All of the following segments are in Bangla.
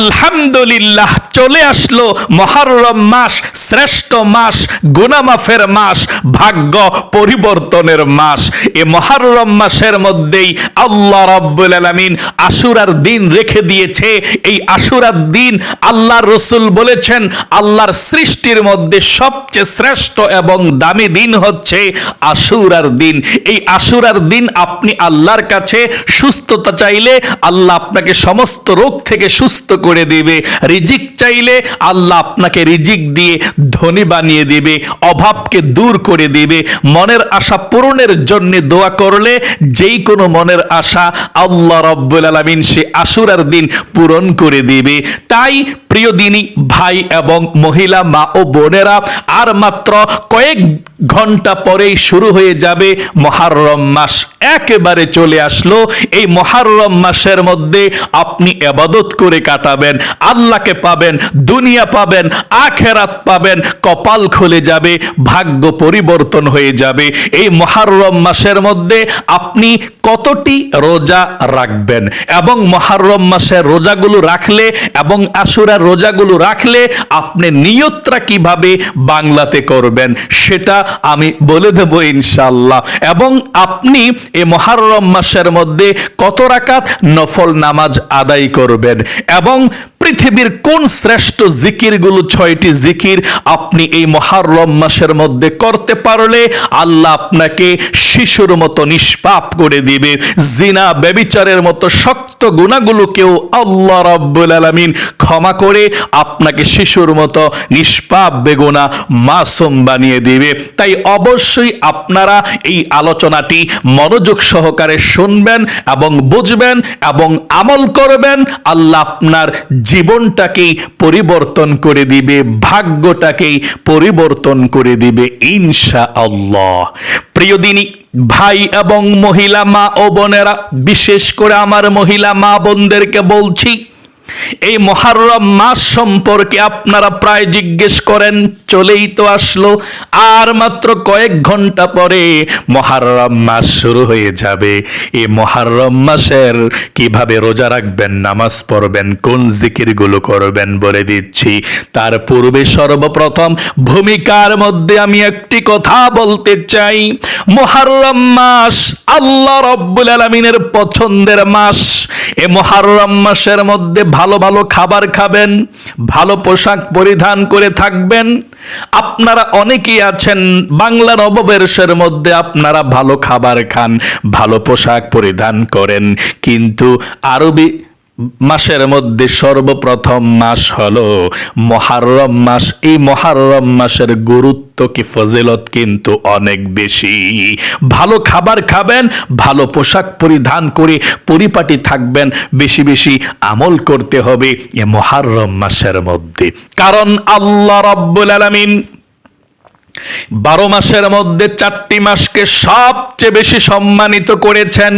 আলহামদুলিল্লাহ, চলে আসলো মহারম মাস, শ্রেষ্ঠ মাস, গুনামাফের মাস, ভাগ্য পরিবর্তনের মাস। এ মহারম মাসের মধ্যেই আল্লাহ রাব্বুল আলামিন আশুরার দিন রেখে দিয়েছে। এই আশুরার দিন আল্লাহ রসুল বলেছেন, আল্লাহর সৃষ্টির মধ্যে সবচেয়ে শ্রেষ্ঠ এবং দামি দিন হচ্ছে আশুরার দিন। এই আশুরার দিন আপনি আল্লাহর কাছে সুস্থতা চাইলে, আল্লাহ আপনাকে সমস্ত রোগ থেকে সুস্থ করে দিবে। রিজিক চাইলে আল্লাহ আপনাকে রিজিক দিয়ে ধনী বানিয়ে দিবে, অভাবকে দূর করে দিবে। মনের আশা পূরণের জন্য দোয়া করলে যেই কোনো মনের আশা আল্লাহ রব্বুল আলমিন সে আশুরার দিন পূরণ করে দিবে। তাই প্রিয় দিনী ভাই এবং মহিলা, মা ও বোনেরা, আর মাত্র কয়েক ঘণ্টা পরেই শুরু হয়ে যাবে মহারম মাস। একেবারে চলে আসলো এই মহারম মাসের মধ্যে আপনি এবাদত করে কাটাবেন, আল্লাহকে পাবেন, দুনিয়া পাবেন, আখেরাত পাবেন, কপাল খুলে যাবে, ভাগ্য পরিবর্তন হয়ে যাবে। এই মহারম মাসের মধ্যে আপনি কতটি রোজা রাখবেন এবং মহারম মাসের রোজাগুলো রাখলে এবং আশুরার রোজাগুলো রাখলে আপনি নিয়তটা কীভাবে বাংলাতে করবেন, সেটা আমি বলে দেব ইনশাল্লাহ এবং আপনি এ মহারম মাসের মধ্যে কত রাকাত নফল নামাজ আদায় করবেন, এবং পৃথিবীর কোন শ্রেষ্ঠ জিকিরগুলো ছয়টি জিকির আপনি এই মহারম মাসের মধ্যে করতে পারলে আল্লাহ আপনাকে শিশুর মতো নিষ্পাপ করে দিবে। জিনা, ব্যবিচারের মতো শক্ত গুণাগুলোকেও আল্লাহ রাব্বুল আলামিন ক্ষমা করে আপনাকে শিশুর মতো নিষ্পাপ বেগুনা মাসুম বানিয়ে দিবে। তাই অবশ্যই আপনারা এই আলোচনাটি মনোযোগ সহকারে শুনবেন এবং বুঝবেন এবং আমল করবেন। আল্লাহ আপনার জীবনটাকেই পরিবর্তন করে দিবে, ভাগ্যটাকেই পরিবর্তন করে দিবে ইনশা আল্লাহ প্রিয় দিনী, ভাই এবং মহিলা, মা ও বোনেরা, বিশেষ করে আমার মহিলা, মা বোনদেরকে বলছি, এই মহারম মাস সম্পর্কে আপনারা প্রায় জিজ্ঞেস করেন চলেই তো আসলো। আর মাত্র কয়েক ঘণ্টা পরে মহারম মাস শুরু হয়ে যাবে। এই মহারম মাসের কীভাবে রোজা রাখবেন, নামাজ পড়বেন, কোন জিকিরগুলো করবেন বলে দিচ্ছি। তার পূর্বে সর্বপ্রথম ভূমিকার মধ্যে আমি একটি কথা বলতে চাই। মহারম মাস আল্লাহ রব্বুল আলমিনের পছন্দের মাস। এ মহারম মাসের মধ্যে ভালো ভালো খাবার খাবেন, ভালো পোশাক পরিধান করে থাকবেন আপনারা অনেকেই আছেন বাংলার নববর্ষের মধ্যে আপনারা ভালো খাবার খান, ভালো পোশাক পরিধান করেন, কিন্তু আরবি মাসের মধ্যে সর্বপ্রথম মাস হলো মহারম মাস। এই মহারম মাসের গুরুত্ব কি, ফজিলত কিন্তু অনেক বেশি। ভালো খাবার খাবেন, ভালো পোশাক পরিধান করে পরিপাটি থাকবেন, বেশি বেশি আমল করতে হবে এ মহারম মাসের মধ্যে। কারণ আল্লাহ রব্বুল আলামিন বারো মাসের মধ্যে চারটি মাসকে সবচেয়ে বেশি সম্মানিত করেছেন,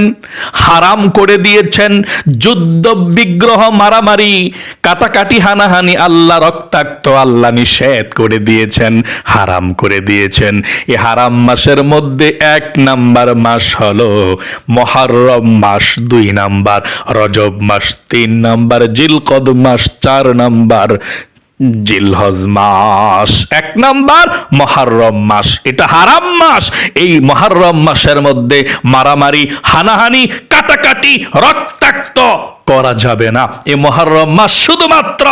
হারাম করে দিয়েছেন, যুদ্ধ, বিগ্রহ, মারামারি, কাটাকাটি, হানাহানি, আল্লাহ রক্তাক্ত, আল্লাহ নিষেধ করে দিয়েছেন, হারাম করে দিয়েছেন। এই হারাম মাসের মধ্যে এক নাম্বার মাস হলো মহারম মাস, দুই নাম্বার রজব মাস, তিন নাম্বার জিলকদ মাস, চার নাম্বার জিলহজ মাস, এক নাম্বার মহারম মাস, এটা হারাম মাস। এই মহারম মাসের মধ্যে মারামারি, হানাহানি, কাটাকাটি, রক্তাক্ত করা যাবে না। এই মহারম মাস শুধুমাত্র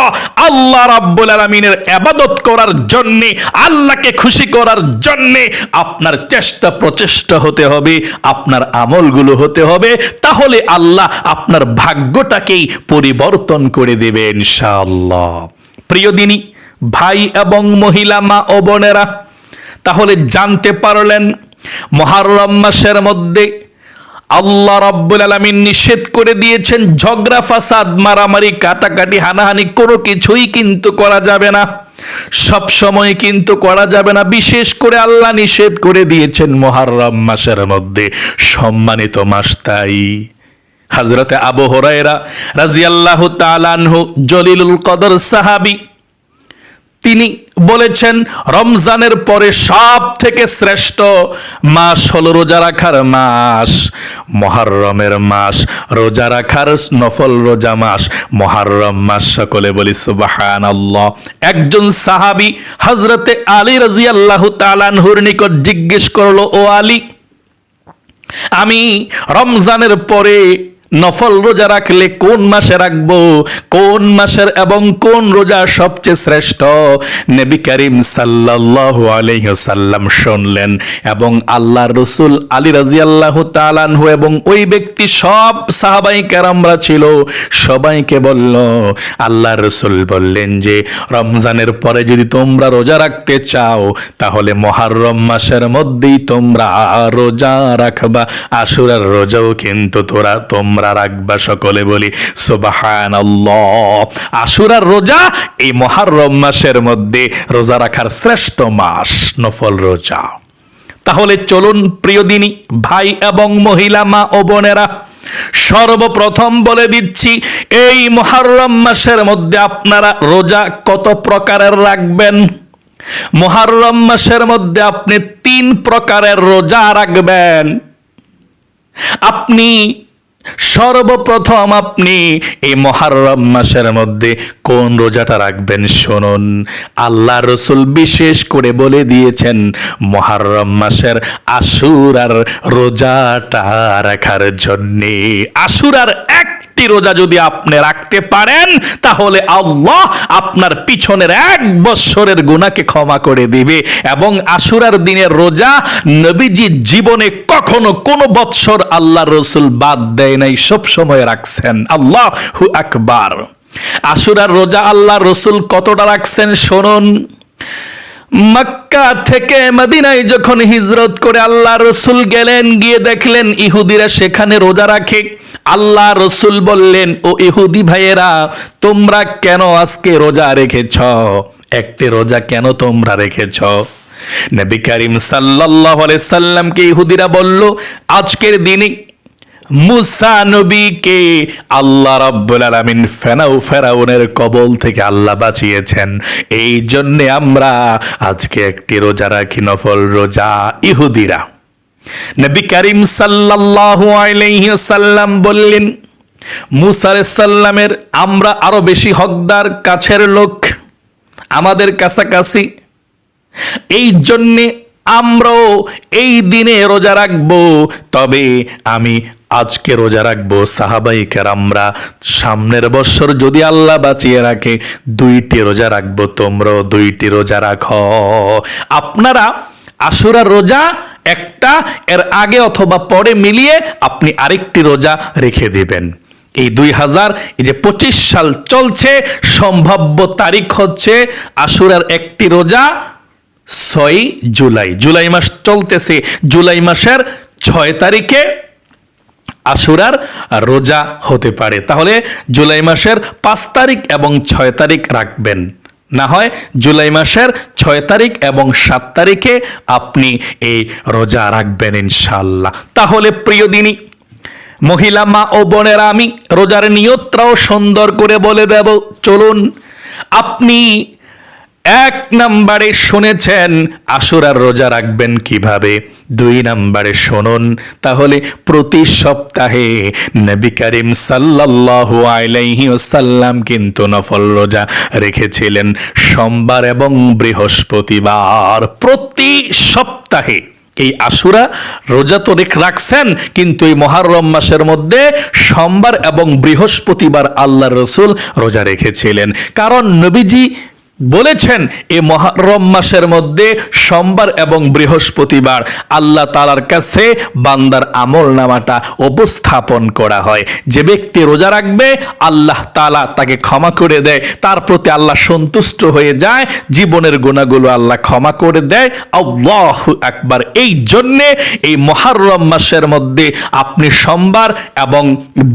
আল্লাহ রাব্বুল আলামিনের ইবাদত করার জন্য, আল্লাহকে খুশি করার জন্য আপনার চেষ্টা প্রচেষ্টা হতে হবে, আপনার আমলগুলো হতে হবে। তাহলে আল্লাহ আপনার ভাগ্যটাকেই পরিবর্তন করে দেবে ইনশাআল্লাহ। প্রিয় দিনী ভাই এবং মহিলা মা ও বোনেরা, তাহলে জানতে পারলেন মহারম মাসের মধ্যে আল্লাহ রাব্বুল আলামিন নিষেধ করে দিয়েছেন, ঝগড়া, ফাসাদ, মারামারি, কাটাকাটি, হানাহানি, কোনো কিছুই কিন্তু করা যাবে না। সব সময় কিন্তু করা যাবে না। বিশেষ করে আল্লাহ নিষেধ করে দিয়েছেন মহারম মাসের মধ্যে। সম্মানিত মাস তাই। হজরতে আবু হরাইরা রাজিয়াল্লাহু তাআলাহু জলিলুল কদর সাহাবী, তিনি বলেছেন, রমজানের পরে সব থেকে শ্রেষ্ঠ মাস হল রোজা রাখার মাস। মহারমের মাস, রোজা রাখার নফল রোজা মাস। মহারম মাস সকলে বলি সুবাহান একজন সাহাবি হজরতে আলী রাজি আল্লাহ তালানহুর নিকট জিজ্ঞেস করল, ও আলী, আমি রমজানের পরে নফল রোজা রাখলে কোন মাসে রাখব? কোন মাসের এবং কোন রোজা সবচেয়ে শ্রেষ্ঠ? নবী করিম সাল্লাল্লাহু আলাইহি সাল্লাম শুনলেন এবং আল্লাহ রসুল আলী রাজি আল্লাহ তালানহু এবং ওই ব্যক্তি সব সাহাবাই কেরামরা ছিল, সবাইকে বলল, আল্লাহ রসুল বললেন যে, রমজানের পরে যদি তোমরা রোজা রাখতে চাও, তাহলে মহারম মাসের মধ্যেই তোমরা রোজা রাখবা, আশুরার রোজাও কিন্তু তোরা তোমরা রাখবা সকলে বলি সুবাহান আশুরার রোজা এই মহারম মাসের মধ্যে রোজা রাখার শ্রেষ্ঠ মাস, নফল রোজা। তাহলে চলুন প্রিয় দিনী, ভাই এবং মহিলা, মা ও বোনেরা, সর্বপ্রথম বলে দিচ্ছি, এই মহারম মাসের মধ্যে আপনারা রোজা কত প্রকারের রাখবেন? মহারম মাসের মধ্যে আপনি তিন প্রকারের রোজা রাখবেন। আপনি সর্বপ্রথম আপনি এই মহারম মাসের মধ্যে কোন রোজাটা রাখবেন শুনুন। আল্লাহ রসুল বিশেষ করে বলে দিয়েছেন, মহারম মাসের আশুরার রোজাটা রাখার জন্যে, আশুরার এক একটি রোজা যদি আপনি রাখতে পারেন, তাহলে আল্লাহ আপনার পিছনের এক বৎসরের গুণাকে ক্ষমা করে দিবে। এবং আশুরার দিনের রোজা নবীজি জীবনে কখনো কোনো বৎসর আল্লাহ রসুল বাদ দেয় নাই, সব সময় রাখছেন। আল্লাহ হু আকবার। আশুরার রোজা আল্লাহ রসুল কতটা রাখছেন, শুনুন। মক্কা থেকে মদিনায় যখন হিজরত করে আল্লাহ রসুল গেলেন, গিয়ে দেখলেন ইহুদিরা সেখানে রোজা রাখে। আল্লাহ রসুল বললেন, ও ইহুদি ভাইয়েরা, তোমরা কেন আজকে রোজা রেখেছ? একটি রোজা কেন তোমরা রেখেছ? নবী করিম সাল্লাহ সাল্লামকে ইহুদিরা বলল, আজকের দিনে মুসা নবীকে আল্লাহ রাব্বুল আলামিন ফেনাউ ফেরাউনের কবল থেকে আল্লাহ বাঁচিয়েছেন। এই জন্যে আমরা আজকে একটি রোজা রাখি, নফল রোজা ইহুদিরা। নবী করিম সাল্লাল্লাহু আলাইহি সাল্লাম বললেন, মুসা সাল্লামের আমরা আরও বেশি হকদার, কাছের লোক, আমাদের কাছাকাছি। এই জন্যে আমরাও এই দিনে রোজা রাখব, তবে আমি আজকে রোজা রাখব সাহাবাই আমরা সামনের বছর যদি আল্লাহ বাঁচিয়ে রাখে, দুইটি রোজা রাখব, তোমরাও দুইটি রোজা রাখো। আপনারা আশুরার রোজা একটা, এর আগে অথবা পরে মিলিয়ে আপনি আরেকটি রোজা রেখে দিবেন। এই দুই হাজার, এই যে পঁচিশ সাল চলছে, সম্ভাব্য তারিখ হচ্ছে আশুরার একটি রোজা ছয় জুলাই। জুলাই মাস চলতেছে, জুলাই মাসের ছয় তারিখে আশুরার রোজা হতে পারে। তাহলে জুলাই মাসের পাঁচ তারিখ এবং ছয় তারিখ রাখবেন। না হয় জুলাই মাসের ছয় তারিখ এবং সাত তারিখে আপনি এই রোজা রাখবেন ইনশাল্লাহ তাহলে প্রিয় দিনী, মহিলা মা ও বোনেরা, আমি রোজার নিয়তটাও সুন্দর করে বলে দেব। চলুন, আপনি এক নম্বরে শুনেছেন, আশুরার রোজা রাখবেন কীভাবে? দুই নম্বরে শুনুন, তাহলে প্রতি সপ্তাহে নবী করিম সাল্লাল্লাহু আলাইহি ওয়াসাল্লাম কিন্তু নফল রোজা রেখেছিলেন। সোমবার এবং বৃহস্পতিবার প্রতি সপ্তাহে। এই আশুরা রোজা তো রেখ রাখছেন, কিন্তু এই মহারম মাসের মধ্যে সোমবার এবং বৃহস্পতিবার আল্লাহ রসুল রোজা রেখেছিলেন। কারণ নবীজি বলেছেন, এ মহারম মাসের মধ্যে সোমবার এবং বৃহস্পতিবার আল্লাহ তালার কাছে বান্দার আমল নামাটা উপস্থাপন করা হয়। যে ব্যক্তি রোজা রাখবে, আল্লাহ তালা তাকে ক্ষমা করে দেয়। তার প্রতি আল্লাহ সন্তুষ্ট হয়ে যায়, জীবনের গুণাগুলো আল্লাহ ক্ষমা করে দেয়। আল্লাহ একবার এই জন্যে এই মহারম মাসের মধ্যে আপনি সোমবার এবং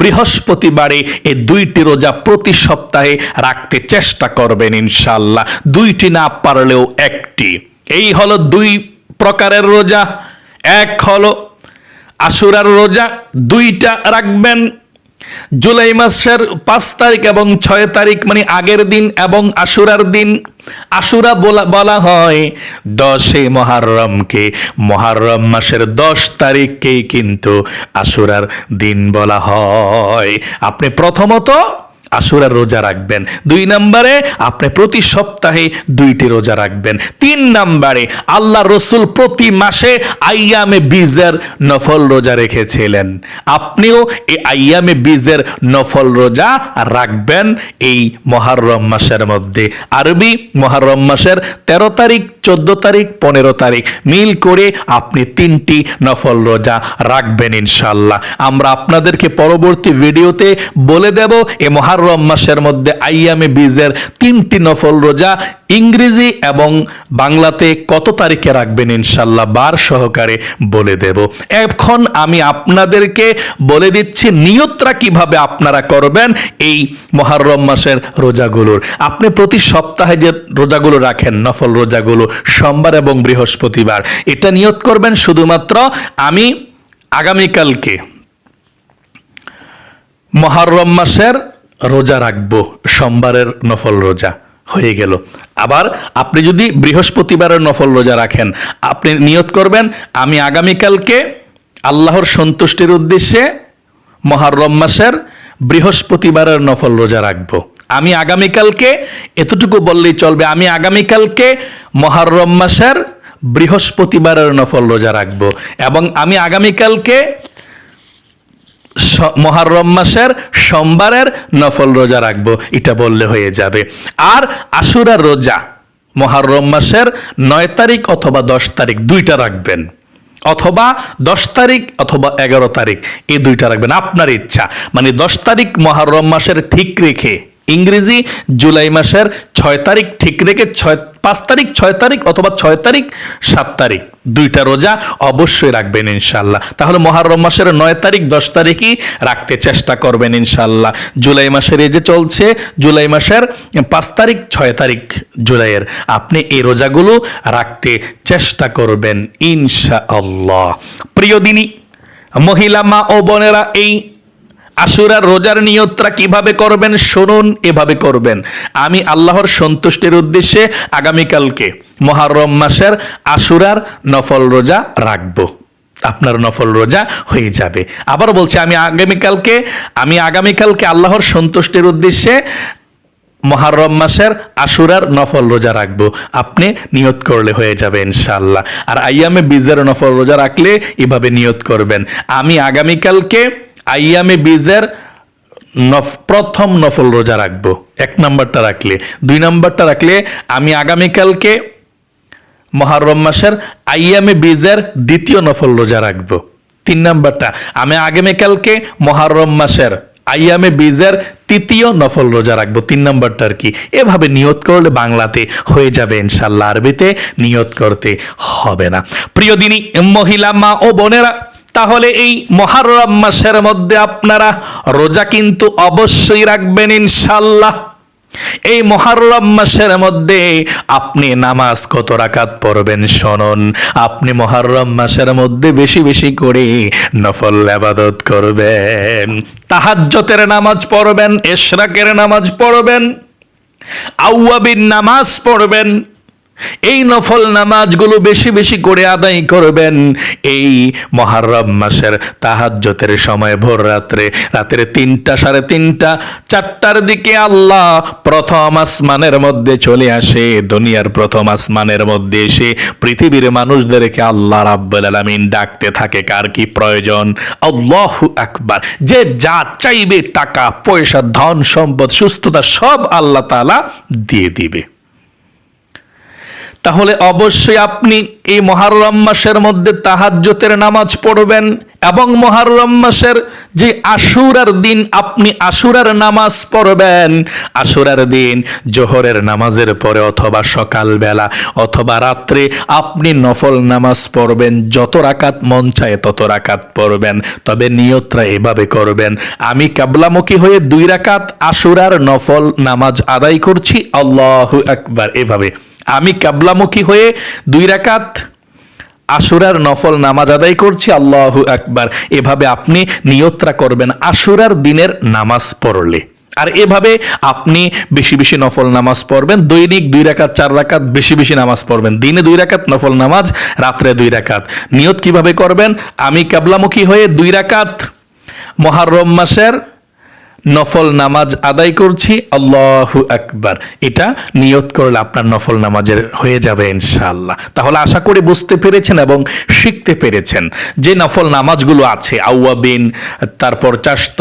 বৃহস্পতিবারে এই দুইটি রোজা প্রতি সপ্তাহে রাখতে চেষ্টা করবেন ইনশাল্লাহ ইনশাল্লাহ দুইটি না পারলেও একটি। এই হলো দুই প্রকারের রোজা, এক হলো আশুরার রোজা, দুইটা রাখবেন জুলাই মাসের পাঁচ তারিখ এবং ছয় তারিখ মানে আগের দিন এবং আশুরার দিন। আশুরা বলা বলা হয় দশে মহারমকে। মহারম মাসের দশ তারিখকেই কিন্তু আশুরার দিন বলা হয়। আপনি প্রথমত আশুরার রোজা রাখবেন। দুই নম্বরে আপনি প্রতি সপ্তাহে দুইটি রোজা রাখবেন। তিন নম্বরে আল্লাহ রসুল প্রতি মাসে আইয়ামে বীজের নফল রোজা রেখেছিলেন। আপনিও এই আইয়ামে বীজের নফল রোজা রাখবেন এই মহারম মাসের মধ্যে। আরবি মহারম মাসের তেরো তারিখ, চোদ্দ তারিখ, পনেরো তারিখ মিল করে আপনি তিনটি নফল রোজা রাখবেন ইনশাল্লাহ আমরা আপনাদেরকে পরবর্তী ভিডিওতে বলে দেব এ মহারম মাসের মধ্যে আইয়ামে বীজের তিনটি নফল রোজা ইংরেজি এবং বাংলাতে কত তারিখে রাখবেন ইনশাল্লাহ বার সহকারে বলে দেব। এখন আমি আপনাদেরকে বলে দিচ্ছি নিয়তরা কীভাবে আপনারা করবেন এই মহারম মাসের রোজাগুলোর। আপনি প্রতি সপ্তাহে যে রোজাগুলো রাখেন, নফল রোজাগুলো, সোমবার এবং বৃহস্পতিবার, এটা নিয়ত করবেন শুধুমাত্র আমি আগামীকালকে মহারম মাসের রোজা রাখব, সোমবারের নফল রোজা হয়ে গেল। আবার আপনি যদি বৃহস্পতিবারের নফল রোজা রাখেন, আপনি নিয়ত করবেন, আমি আগামীকালকে আল্লাহর সন্তুষ্টির উদ্দেশ্যে মহারম মাসের বৃহস্পতিবারের নফল রোজা রাখব। আমি আগামীকালকে, এতটুকু বললেই চলবে, আমি আগামীকালকে মহারম মাসের বৃহস্পতিবারের নফল রোজা রাখব এবং আমি আগামীকালকে মহারম মাসের সোমবারের নফল রোজা রাখব, এটা বললে হয়ে যাবে। আর আশুরার রোজা, মহারম মাসের নয় তারিখ অথবা দশ তারিখ, দুইটা রাখবেন। অথবা দশ তারিখ অথবা এগারো তারিখ, এই দুইটা রাখবেন। আপনার ইচ্ছা মানে দশ তারিখ মহারম মাসের ঠিক রেখে ইংরেজি জুলাই মাসের ছয় তারিখ, ঠিক রেখে ছয়, পাঁচ তারিখ, ছয় তারিখ অথবা ছয় তারিখ, সাত তারিখ। দুইটা রোজা অবশ্যই রাখবেন ইনশাল্লাহ তাহলে মহারম মাসের নয় তারিখ, দশ তারিখই রাখতে চেষ্টা করবেন ইনশাল্লাহ জুলাই মাসের এই যে চলছে, জুলাই মাসের পাঁচ তারিখ, ছয় তারিখ জুলাইয়ের, আপনি এই রোজাগুলো রাখতে চেষ্টা করবেন ইনশাআল্লাহ। প্রিয় দিনী, মহিলা মা ও বোনেরা, এই আশুরার রোজার নিয়তরা কীভাবে করবেন শুনুন, এভাবে করবেন। আমি আল্লাহর সন্তুষ্টির উদ্দেশ্যে আগামীকালকে মহারম মাসের আশুরার নফল রোজা রাখব। আপনার নফল রোজা হয়ে যাবে। আবার বলছি, আমি আগামীকালকে আমি আগামীকালকে আল্লাহর সন্তুষ্টির উদ্দেশ্যে মহারম মাসের আশুরার নফল রোজা রাখব। আপনি নিয়ত করলে হয়ে যাবে ইনশাল্লাহ আর আইয়ামে বীজের নফল রোজা রাখলে এভাবে নিয়ত করবেন। আমি আগামীকালকে আইয়ামে বীজের প্রথম নফল রোজা রাখব। এক নাম্বারটা রাখলে। দুই নাম্বারটা রাখলে, আমি আগামীকালকে মহারম মাসের আইয়ামে বীজের দ্বিতীয় নফল রোজা রাখব। তিন নাম্বারটা, আমি আগামীকালকে মহারম মাসের আইয়ামে বীজের তৃতীয় নফল রোজা রাখব। তিন নম্বরটা আর কি। এভাবে নিয়ত করলে বাংলাতে হয়ে যাবে ইনশাল্লাহ, আরবিতে নিয়ত করতে হবে না। প্রিয় দিনী, মহিলা মা ও বোনেরা তাহলে এই মহারম মাসের মধ্যে আপনারা রোজা কিন্তু অবশ্যই রাখবেন ইনশাল্লাহ এই মহারম মাসের মধ্যে আপনি নামাজ কত রাকাত পড়বেন শোনন। আপনি মহারম মাসের মধ্যে বেশি বেশি করে নফল আবাদত করবেন। তাহাজ্জতের নামাজ পড়বেন, এশরাকের নামাজ পড়বেন, আউয়াবিন নামাজ পড়বেন এই নফল নামাজগুলো বেশি বেশি করে আদায় করবেন। এই মহারম মাসের তাহাজ্জতের সময় ভোর রাত্রে, রাতের তিনটা সাড়ে তিনটা, চারটার দিকে আল্লাহ প্রথম আসমানের মধ্যে চলে আসে, দুনিয়ার প্রথম আসমানের মধ্যে এসে পৃথিবীর মানুষদেরকে আল্লাহ রাব্বুল আলামিন ডাকতে থাকে, কার কি প্রয়োজন? আল্লাহু আকবার। যে যা চাইবে টাকা, পয়সা, ধন, সম্পদ, সুস্থতা সব আল্লাহ তাআলা দিয়ে দিবে। তাহলে অবশ্যই আপনি এই মহারম মাসের মধ্যে তাহাজ্জতের নামাজ পড়বেন এবং মহারম মাসের যে আশুরার দিন, আপনি আশুরার নামাজ পড়বেন। আশুরার দিন জোহরের নামাজের পরে অথবা সকালবেলা অথবা রাত্রে আপনি নফল নামাজ পড়বেন, যত রাকাত মন চায় তত রাকাত পড়বেন। তবে নিয়তরা এভাবে করবেন, আমি কাবলামুখী হয়ে দুই রাকাত আশুরার নফল নামাজ আদায় করছি, আল্লাহু একবার এভাবে। আমি কাবলামুখী হয়ে দুই রাকাত আশুরার নফল নামাজ আদায় করছি, আল্লাহ আকবার। এভাবে আপনি নিয়ত্রা করবেন আশুরার দিনের নামাজ পড়লে। আর এভাবে আপনি বেশি বেশি নফল নামাজ পড়বেন, দৈনিক দুই রাকাত, চার রাকাত বেশি বেশি নামাজ পড়বেন। দিনে দুই রাকাত নফল নামাজ, রাত্রে দুই রাকাত। নিয়ত কীভাবে করবেন? আমি কাবলামুখী হয়ে দুই রাকাত মহারম মাসের নফল নামাজ আদায় করছি, আল্লাহু আকবার। এটা নিয়ত করলে আপনার নফল নামাজের হয়ে যাবে ইনশাআল্লাহ। তাহলে আশা করি বুঝতে পেরেছেন এবং শিখতে পেরেছেন যে নফল নামাজগুলো আছে, আউয়াবিন, তারপর চাস্ত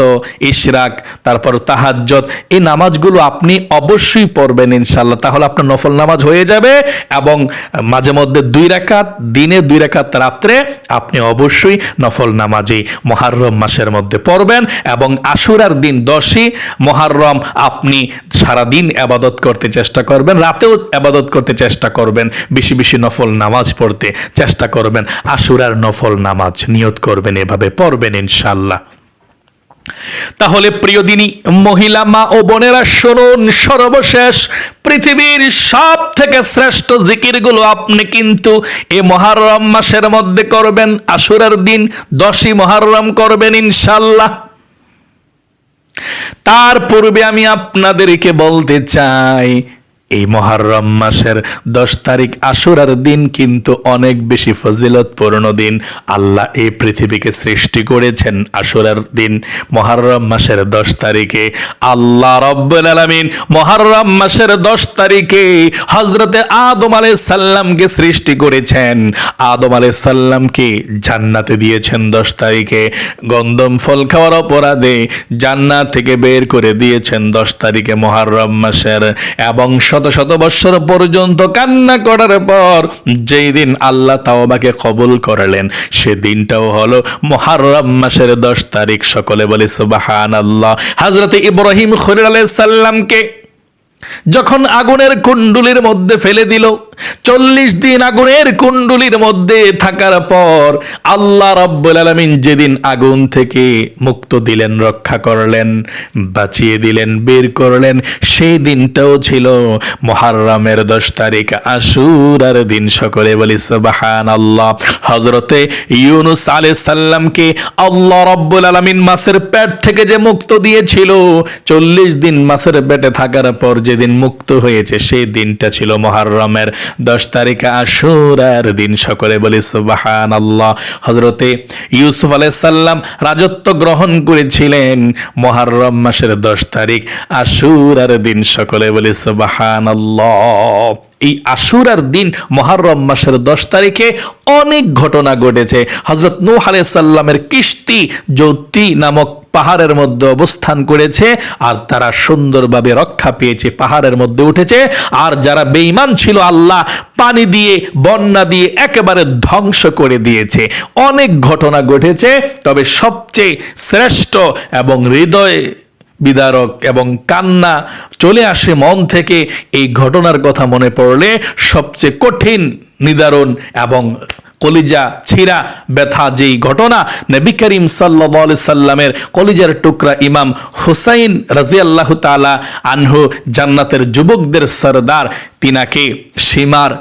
ইশরাক, তারপর তাহাজ্জত এই নামাজগুলো আপনি অবশ্যই পড়বেন ইনশাআল্লাহ। তাহলে আপনার নফল নামাজ হয়ে যাবে এবং মাঝে মধ্যে দুই রাকাত, দিনে দুই রাকাত রাত্রে আপনি অবশ্যই নফল নামাজই মহারম মাসের মধ্যে পড়বেন এবং আশুরার দিন দশই মহারম আপনি সারাদিন আবাদত করতে চেষ্টা করবেন, রাতেও আবাদত করতে চেষ্টা করবেন, বেশি বেশি নফল নামাজ পড়তে চেষ্টা করবেন, আশুরার নফল নামাজ নিয়ত করবেন, এভাবে পড়বেন ইনশাল্লাহ তাহলে প্রিয় দিনী, মহিলা মা ও বোনেরা শুনুন সর্বশেষ, পৃথিবীর সব থেকে শ্রেষ্ঠ জিকিরগুলো আপনি কিন্তু এ মহারম মাসের মধ্যে করবেন, আশুরার দিন দশই মহারম করবেন ইনশাল্লাহ তার পূর্বে আমি আপনাদেরকে বলতে চাই এই মহারম মাসের দশ তারিখ আশুরার দিন কিন্তু অনেক বেশি ফজিলতপূর্ণ দিন। আল্লাহ এই পৃথিবীকে সৃষ্টি করেছেন আশুরার দিন। মহারম মাসের দশ তারিখে আল্লাহ রব্বুল আলামিন মহারম মাসের দশ তারিখে হজরতে আদম আলাইহিস সাল্লামকে সৃষ্টি করেছেন। আদম আলাইহিস সাল্লামকে জান্নাতে দিয়েছেন দশ তারিখে। গন্ধম ফল খাওয়ার অপরাধে জান্নাত থেকে বের করে দিয়েছেন দশ তারিখে মহারম মাসের। এবং শত শত বৎসর পর্যন্ত কান্না করার পর যেই দিন আল্লাহ তাওবাকে কবুল করলেন সে দিনটাও হলো মহারম মাসের দশ তারিখ। সকলে বলে সুবাহান আল্লাহ হাজরতে ইব্রাহিম খলিল আলাইহিস সাল্লামকে যখন আগুনের কুণ্ডুলির মধ্যে ফেলে দিল চল্লিশ দিন আগুনের কুণ্ডুলির মধ্যে থাকার পর আল্লাহ রব্বুল আলমিন যেদিন আগুন থেকে মুক্ত দিলেন, রক্ষা করলেন, বাঁচিয়ে দিলেন, বের করলেন সেই দিনটাও ছিল মহারমের দশ তারিখ আশুরার দিন। সকলে বলি সুবাহান আল্লাহ হজরতে ইউনুস আলাই সাল্লামকে আল্লাহ রব্বুল আলমিন মাসের পেট থেকে যে মুক্ত দিয়েছিল, চল্লিশ দিন মাসের পেটে থাকার পর যেদিন মুক্ত হয়েছে, সেই দিনটা ছিল মহারমের দশ তারিখ আশুরার দিন। সকলে বলি সুবাহান আল্লাহ হজরতে ইউসুফ আলাইসাল্লাম রাজত্ব গ্রহণ করেছিলেন মহারম মাসের দশ তারিখ আশুরার দিন। সকলে বলি সুবাহান আল্লাহ এই আশুরার দিন মহারম মাসের দশ তারিখে অনেক ঘটনা ঘটেছে। হজরত নূহ আলাইসাল্লামের কিস্তি জ্যোতি নামক পাহাড়ের মধ্যে অবস্থান করেছে আর তারা সুন্দরভাবে রক্ষা পেয়েছে, পাহাড়ের মধ্যে উঠেছে। আর যারা বেঈমান ছিল, আল্লাহ পানি দিয়ে, বন্যা দিয়ে একেবারে ধ্বংস করে দিয়েছে। অনেক ঘটনা ঘটেছে, তবে সবচেয়ে শ্রেষ্ঠ এবং হৃদয় বিদারক এবং কান্না চলে আসে মন থেকে। এই ঘটনার কথা মনে পড়লে সবচেয়ে কঠিন নিদারুণ এবং কলিজা ছিঁড়া ব্যথা যেই ঘটনা নবী করিম সাল্লা সাল্লামের কলিজার টুকরা ইমাম হুসাইন রাজিয়াল্লাহ তালা আনহু জান্নাতের যুবকদের সরদার, তিনাকে সীমার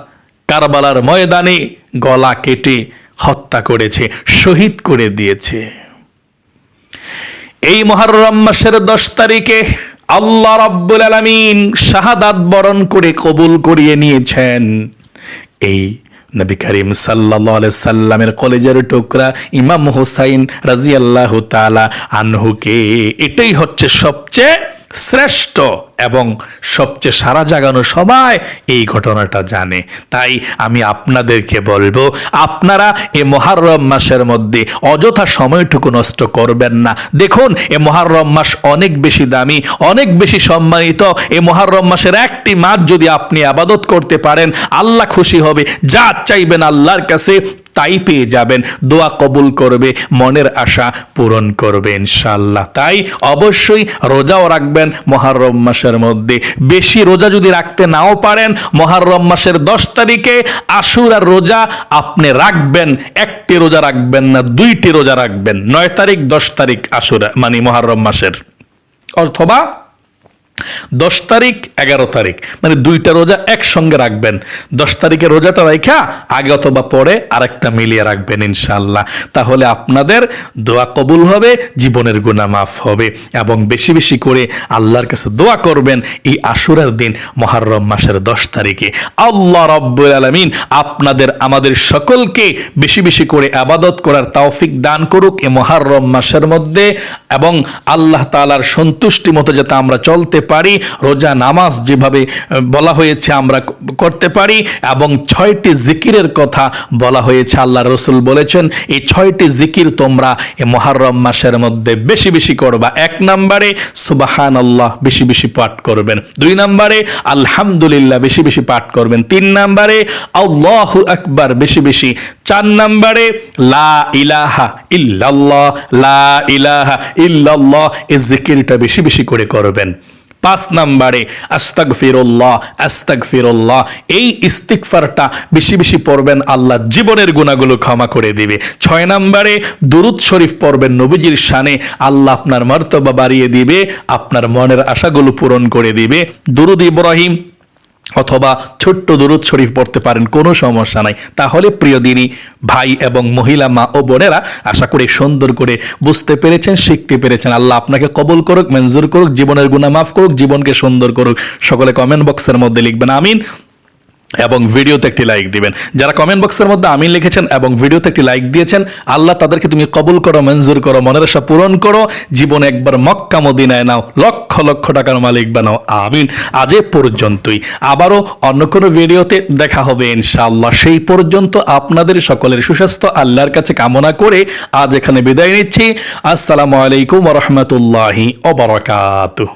কারবালার ময়দানে গলা কেটে হত্যা করেছে, শহীদ করে দিয়েছে। এই মহারম মাসের দশ তারিখে আল্লাহ রাব্বুল আলামিন শাহাদাত বরণ করে কবুল করিয়ে নিয়েছেন। এই নবী করিম সাল্লা সাল্লামের কলেজের টুকরা ইমাম হুসাইন রাজিয়াল্লাহ তালা আনহুকে এটাই হচ্ছে সবচেয়ে শ্রেষ্ঠ এবং সবচেয়ে সারা জাগানো সবাই এই ঘটনাটা জানে। তাই আমি আপনাদেরকে বলব, আপনারা এ মহারম মাসের মধ্যে অযথা সময়টুকু নষ্ট করবেন না। দেখুন, এ মহারম মাস অনেক বেশি দামি, অনেক বেশি সম্মানিত। এ মহারম মাসের একটি মাস যদি আপনি আবাদত করতে পারেন, আল্লাহ খুশি হবে। যা চাইবেন আল্লাহর কাছে, তাই পেয়ে যাবেন। দোয়া কবুল করবে, মনের আশা পূরণ করবে ইনশাল্লাহ তাই অবশ্যই রোজাও রাখবেন মহারম মাসের মধ্যে। বেশি রোজা যদি রাখতে নাও পারেন, মহারম মাসের দশ তারিখে আশুরার রোজা আপনি রাখবেন, একটি রোজা রাখবেন না, দুইটি রোজা রাখবেন। নয় তারিখ, দশ তারিখ আশুরা মানে মহারম মাসের। অথবা দশ তারিখ, এগারো তারিখ। মানে দুইটা রোজা একসঙ্গে রাখবেন। দশ তারিখে রোজাটা রাখা আগে অথবা পরে আরেকটা মিলিয়ে রাখবেন ইনশাল্লাহ তাহলে আপনাদের দোয়া কবুল হবে, জীবনের গুণা মাফ হবে এবং বেশি বেশি করে আল্লাহর কাছে দোয়া করবেন এই আশুরার দিন, মহারম মাসের দশ তারিখে। আল্লাহ রব্বুল আলমিন আপনাদের, আমাদের সকলকে বেশি বেশি করে আবাদত করার তাওফিক দান করুক এ মহারম মাসের মধ্যে এবং আল্লাহ তালার সন্তুষ্টি মতো যাতে আমরা চলতে পারি। রোজা, নামাজ যেভাবে বলা হয়েছে আমরা করতে পারি এবং ছয়টি জিকিরের কথা বলা হয়েছে। আল্লাহ রসুল বলেছেন, এই ছয়টি জিকির তোমরা মহারম মাসের মধ্যে বেশি বেশি করবা। এক নম্বরে সুবাহান আল্লাহ বেশি বেশি পাঠ করবেন। দুই নম্বরে, আলহামদুলিল্লাহ, বেশি বেশি পাঠ করবেন। তিন নম্বরে, আল্লাহ আকবার, বেশি বেশি। চার নম্বরে, লা ইলাহা ইল্লাল্লাহ, লা ইলাহা ইল্লাল্লাহ, এই জিকিরটা বেশি বেশি করে করবেন। পাঁচ নাম্বারে আস্তাক ফিরুল্লাহ আস্তাক ফিরুল্লাহ এই ইস্তিকফারটা বেশি বেশি পড়বেন, আল্লাহ জীবনের গুণাগুলো ক্ষমা করে দিবে। ছয় নাম্বারে, দুরুদ শরীফ পড়বেন নবীজির শানে, আল্লাহ আপনার মর্তবা বাড়িয়ে দিবে, আপনার মনের আশাগুলো পূরণ করে দিবে। দুরুদ ইব্রাহিম অথবা ছোট্ট দরুদ শরীফ পড়তে পারেন, কোনো সমস্যা নাই। তাহলে প্রিয় দিনই ভাই এবং মহিলা, মা ও বোনেরা, আশা করি সুন্দর করে বুঝতে পেরেছেন, শিখতে পেরেছেন। আল্লাহ আপনাকে কবল করুক, মঞ্জুর করুক, জীবনের গুণা মাফ করুক, জীবনকে সুন্দর করুক। সকলে কমেন্ট বক্সের মধ্যে লিখবেন, আমিন। এবং ভিডিওতে একটি লাইক দিবেন। যারা কমেন্ট বক্সের মধ্যে আমিন লিখেছেন এবং ভিডিওতে একটি লাইক দিয়েছেন, আল্লাহ তাদেরকে তুমি কবুল করো, মঞ্জুর করো, মনের আশা পূরণ করো। জীবনে একবার মক্কা মদিনায় নাও, লক্ষ লক্ষ টাকার মালিক বানাও। আমিন। আজ এ পর্যন্তই। আবারও অন্য কোনো ভিডিওতে দেখা হবে ইনশাআল্লাহ। সেই পর্যন্ত আপনাদের সকলের সুস্বাস্থ্য, আল্লাহর কাছে কামনা করে আজ এখানে বিদায় নিচ্ছি। আসসালামু আলাইকুম রহমতুল্লাহি ওবরাকাতুহ